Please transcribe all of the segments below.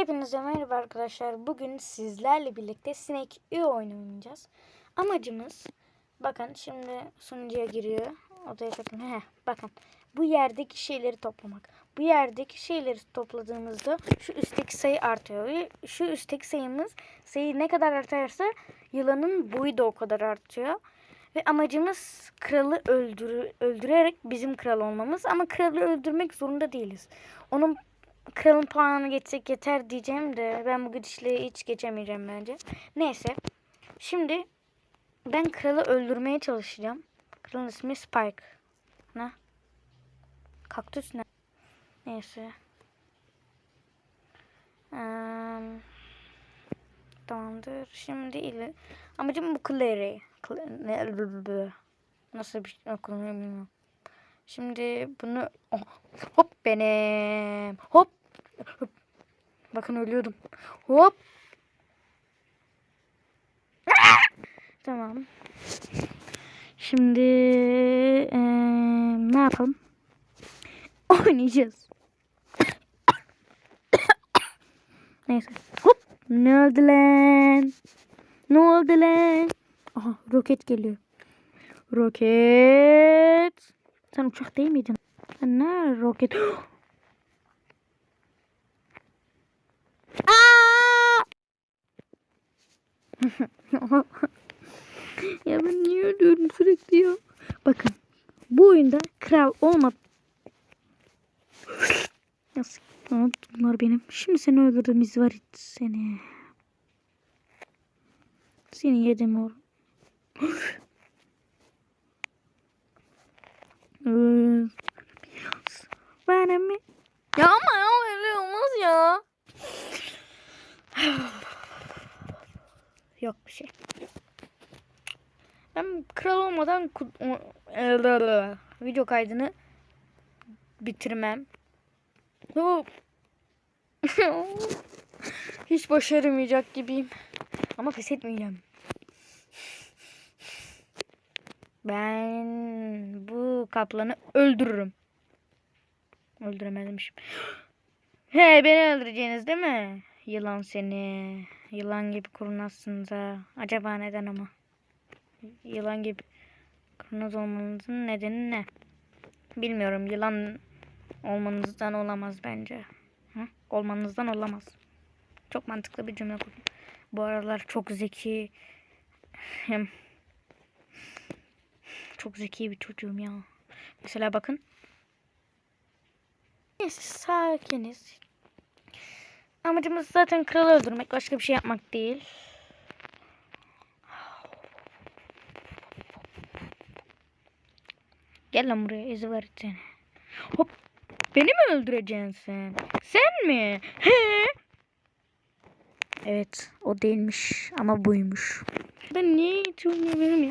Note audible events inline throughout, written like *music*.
Hepinize merhaba arkadaşlar. Bugün sizlerle birlikte Snake Ü oyunu oynayacağız. Amacımız bakın şimdi sunucuya giriyor. Odaya bakın. Heh, bakın. Bu yerdeki şeyleri toplamak. Bu yerdeki şeyleri topladığımızda şu üstteki sayı artıyor. Şu üstteki sayımız sayı ne kadar artarsa yılanın boyu da o kadar artıyor. Ve amacımız kralı öldür öldürerek bizim kral olmamız. Ama kralı öldürmek zorunda değiliz. Onun kralın puanını geçsek yeter diyeceğim de ben bu gidişle hiç geçemeyeceğim bence. Neyse. Şimdi ben kralı öldürmeye çalışacağım. Kralın ismi Spike. Ne? Kaktüs ne? Neyse. Eee, tamamdır. Şimdi ile amacım bu Clary. Nasıl bir şey okunuyor bilmiyorum. Şimdi bunu oh, hop benim. Hop. hop. Bakın ölüyordum. Hop. *laughs* Tamam. Şimdi eee, ne yapalım? *laughs* Oynayacağız. *coughs* Neyse. Hop. Ne oldu lan? Ne oldu lan? Aha roket geliyor. Roket. Sen uçak değil miydin? Ne roket? *gasps* *laughs* Ya ben niye ölüyorum sürekli ya? Bakın bu oyunda kral olma. *gasps* Aa, Bunlar benim. Şimdi seni öldürdüm izvarit seni. Seni yedim oğlum. *gasps* Ee, Bana mı? Ya ama ya öyle olmaz ya. Yok bir şey. Ben kral olmadan ku- o- video kaydını bitirmem. *laughs* Hiç başaramayacak gibiyim. Ama pes etmeyeceğim. Ben bu kaplanı öldürürüm. Öldüremezmişim. *gasps* He beni öldüreceğiniz değil mi? Yılan seni. Yılan gibi kurnazsınız ha. Acaba neden ama? Yılan gibi kurnaz olmanızın nedeni ne? Bilmiyorum. Yılan olmanızdan olamaz bence. Hı? Olmanızdan olamaz. Çok mantıklı bir cümle kurdum. Bu aralar çok zeki hem çok zeki bir çocuğum ya. Mesela bakın. Neyse sakiniz. Amacımız zaten kralı öldürmek. Başka bir şey yapmak değil. Gel lan buraya izi ver seni. Hop. Beni mi öldüreceksin sen? Sen mi? He? Evet o değilmiş ama buymuş. Ben niye itiyorum ya?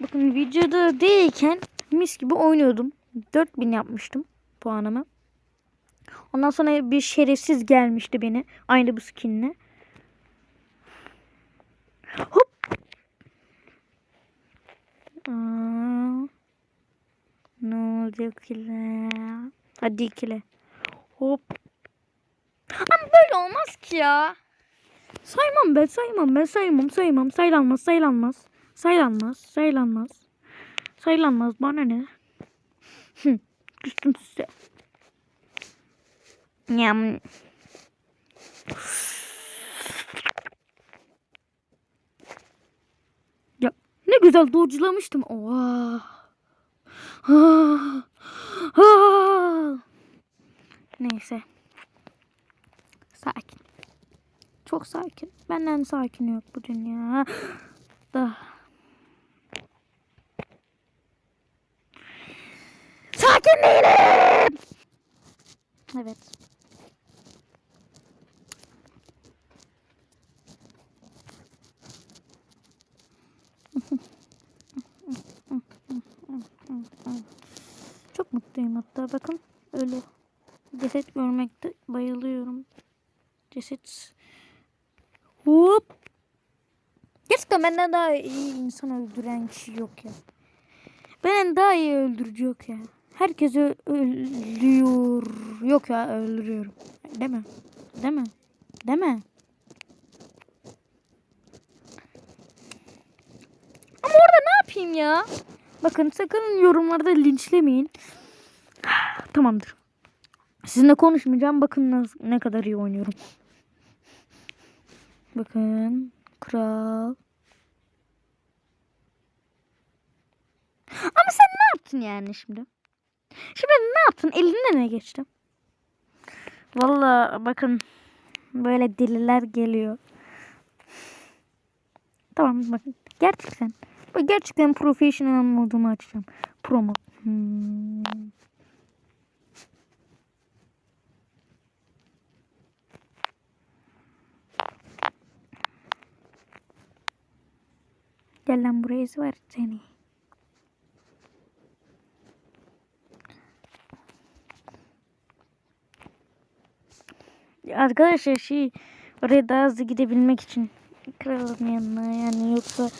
Bakın videoda değilken mis gibi oynuyordum. 4000 yapmıştım puanımı. Ondan sonra bir şerefsiz gelmişti beni. Aynı bu skinle. Hop. Aa, ne olacak ikile? Hadi ikile. Hop. Ama böyle olmaz ki ya. Saymam ben saymam ben saymam saymam saylanmaz saylanmaz. Saylanmaz saylanmaz. Saylanmaz bana ne? Küstüm size. Yam. Ya ne güzel dodge'lamıştım. Oha. Neyse. Sakin. Çok sakin. Benden sakin yok bu dünya. Da. Sakin değilim. Evet. Çok mutluyum hatta bakın öyle ceset görmekte bayılıyorum. Ceset Hop. Gerçekten benden daha iyi insan öldüren kişi yok ya. Benden daha iyi öldürücü yok ya. Herkes ö- ölüyor. Yok ya öldürüyorum. Değil mi? Değil? Ama orada ne yapayım ya? Bakın sakın yorumlarda linçlemeyin. *sighs* Tamamdır. Sizinle konuşmayacağım. Bakın ne kadar iyi oynuyorum. Bakın. Kral. Ama sen ne yaptın yani şimdi? Şimdi ne yaptın? Eline ne geçti? Vallahi bakın böyle deliler geliyor. Tamam bakın. Gerçekten. Gerçekten professional modumu açacağım. Pro mod. Hmm. Gel lan buraya var seni. Arkadaşlar şey oraya daha hızlı gidebilmek için kralın yanına yani yoksa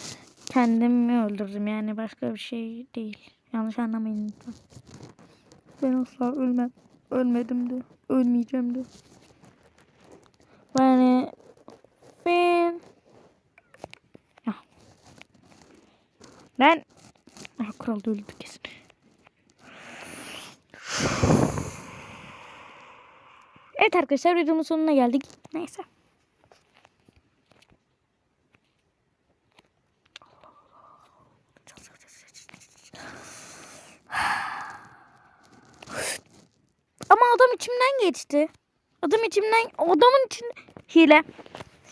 kendimi öldürdüm yani başka bir şey değil. Yanlış anlamayın lütfen. Ben asla ölmem. Ölmedim de. Ölmeyeceğim de. Yani ben ya. Ben ah, kral da öldü kesin. Evet arkadaşlar videomun sonuna geldik. Neyse. Ama adam içimden geçti. Adam içimden adamın için hile.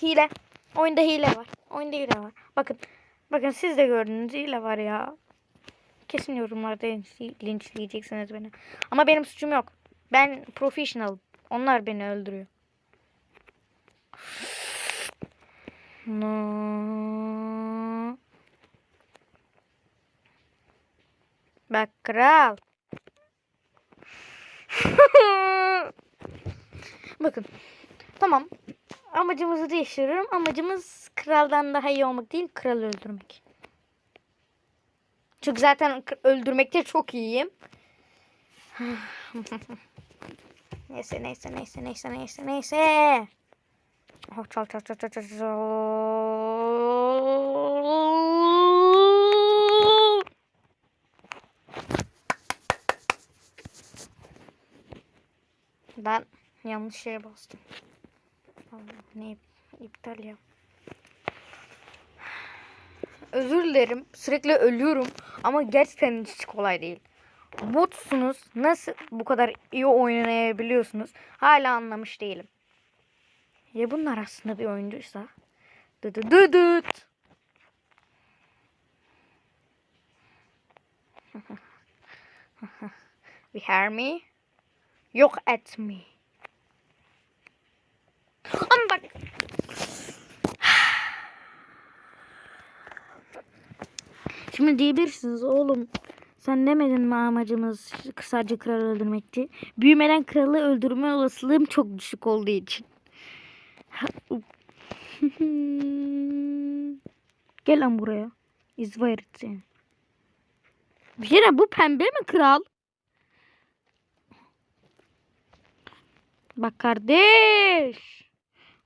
Hile. Oyunda hile var. Oyunda hile var. Bakın. Bakın siz de gördünüz hile var ya. Kesin yorumlarda linç- linçleyeceksiniz beni. Ama benim suçum yok. Ben professional. Onlar beni öldürüyor. No. Bak kral. *laughs* Bakın. Tamam. Amacımızı değiştiriyorum. Amacımız kraldan daha iyi olmak değil, kralı öldürmek. Çünkü zaten öldürmekte çok iyiyim. *laughs* neyse neyse neyse neyse neyse neyse. Oh, çal çal çal çal çal Ben yanlış şeye bastım. Ne ip- iptal ya. Özür dilerim. Sürekli ölüyorum. Ama gerçekten hiç kolay değil. Botsunuz. Nasıl bu kadar iyi oynayabiliyorsunuz? Hala anlamış değilim. Ya bunlar aslında bir oyuncuysa? Dı dı dı dıt. We hear me? Yok et me. Ama bak. Şimdi diyebilirsiniz oğlum sen demedin mi amacımız sadece kralı öldürmekti. Büyümeden kralı öldürme olasılığım çok düşük olduğu için. *laughs* Gel lan buraya. İzva seni. Bir bu pembe mi kral? Bak kardeş.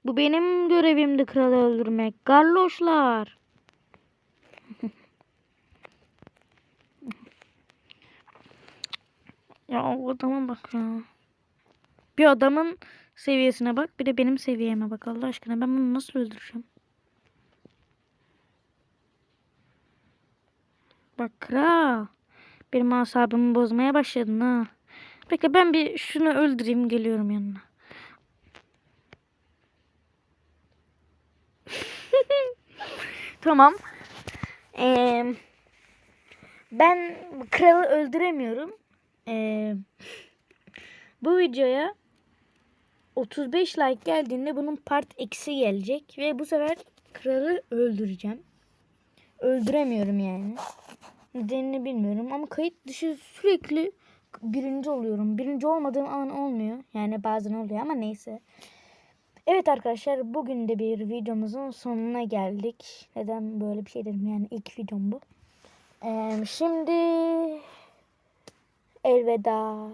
Bu benim görevimdi kralı öldürmek. Garloşlar. *laughs* ya o adama bak ya. Bir adamın seviyesine bak. Bir de benim seviyeme bak Allah aşkına. Ben bunu nasıl öldüreceğim? Bak kral. Benim asabımı bozmaya başladın ha. Bekle ben bir şunu öldüreyim geliyorum yanına. *laughs* tamam. Ee, ben kralı öldüremiyorum. Ee, bu videoya 35 like geldiğinde bunun part eksi gelecek ve bu sefer kralı öldüreceğim. Öldüremiyorum yani. Nedenini bilmiyorum ama kayıt dışı sürekli birinci oluyorum. Birinci olmadığım an olmuyor. Yani bazen oluyor ama neyse. Evet arkadaşlar bugün de bir videomuzun sonuna geldik. Neden böyle bir şey dedim yani ilk videom bu. Ee, şimdi elveda.